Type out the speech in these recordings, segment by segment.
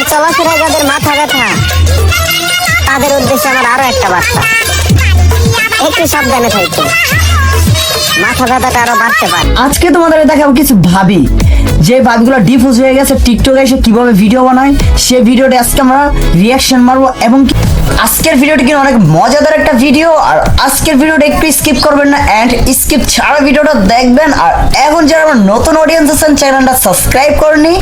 আমার চলাফেরায় যাদের মাথা ব্যথা তাদের উদ্দেশ্যে আমার আরও একটা বার্তা। একটু সাবধানে থাকতে মাথা ব্যথাটা আরও বাড়তে পারে। আজকে তোমাদের দেখাবো কিছু ভাবি। যে হয়ে গেছে টিকটকে এসে কীভাবে ভিডিও বানায়, সে আজকে আমরা রিয়াকশন মারবো এবং আজকের ভিডিওটা কিন্তু অনেক মজাদার একটা ভিডিও আর আজকের একটু স্কিপ করবেন না অ্যান্ড স্কিপ ছাড়া ভিডিওটা দেখবেন। আর এখন যারা আমার নতুন অডিয়েন্স আছেন চ্যানেলটা সাবস্ক্রাইব করেনি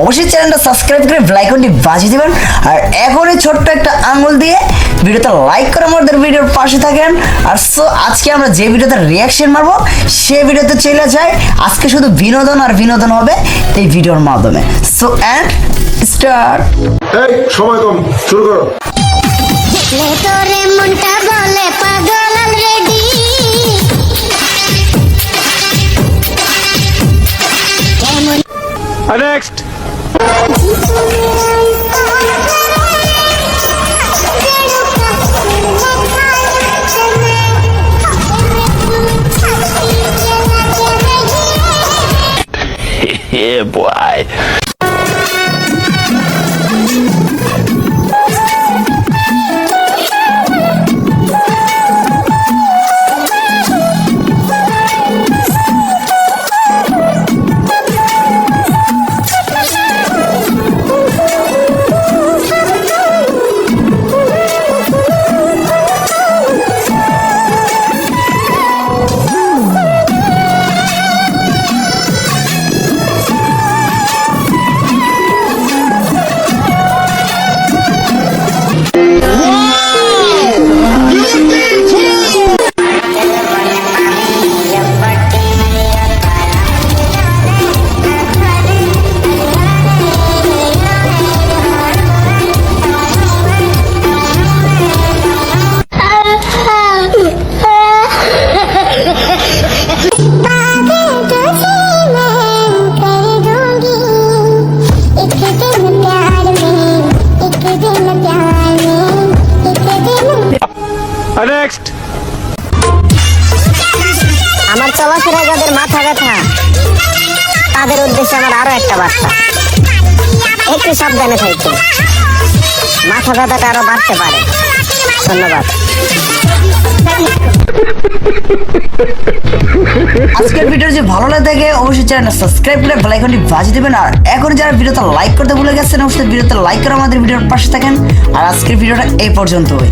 অবশ্যই চ্যানেলটা সাবস্ক্রাইব করে ব্লাইকনটি বাজিয়ে দেবেন। আর এখনই ছোট্ট একটা আঙুল দিয়ে ভিডিওতে লাইক করে আমাদের ভিডিওর পাশে থাকেন। আর সো আজকে আমরা যে ভিডিওতে রিয়াকশন মারবো সে ভিডিওতে চলে যাই আজকে শুধু বিনোদন আর বিনোদন হবে এই ভিডিওর মাধ্যমে। সো অ্যান্ড স্টার্ট এই সময় কম শুরু করো। তোরে মনটা বলে পাগল অলরেডি Next. Yeah, boy. চলাফেরায় যাদের মাথা ব্যথা, তাদের উদ্দেশ্যে আমার আরও একটা বার্তা। একটু সাবধানে থাকতে মাথা ব্যথাটা আরও বাড়তে পারে। ধন্যবাদ। আজকের ভিডিও যে ভালো লাগে, থাকে, অবশ্যই চ্যানেলটা সাবস্ক্রাইব করে বেল আইকনটি বাজিয়ে দেবেন। আর এখন যারা ভিডিওতে লাইক করতে ভুলে গেছেন, অবশ্যই ভিডিওতে লাইক করে আমাদের ভিডিওর পাশে থাকেন। আর আজকের ভিডিওটা এই পর্যন্তই।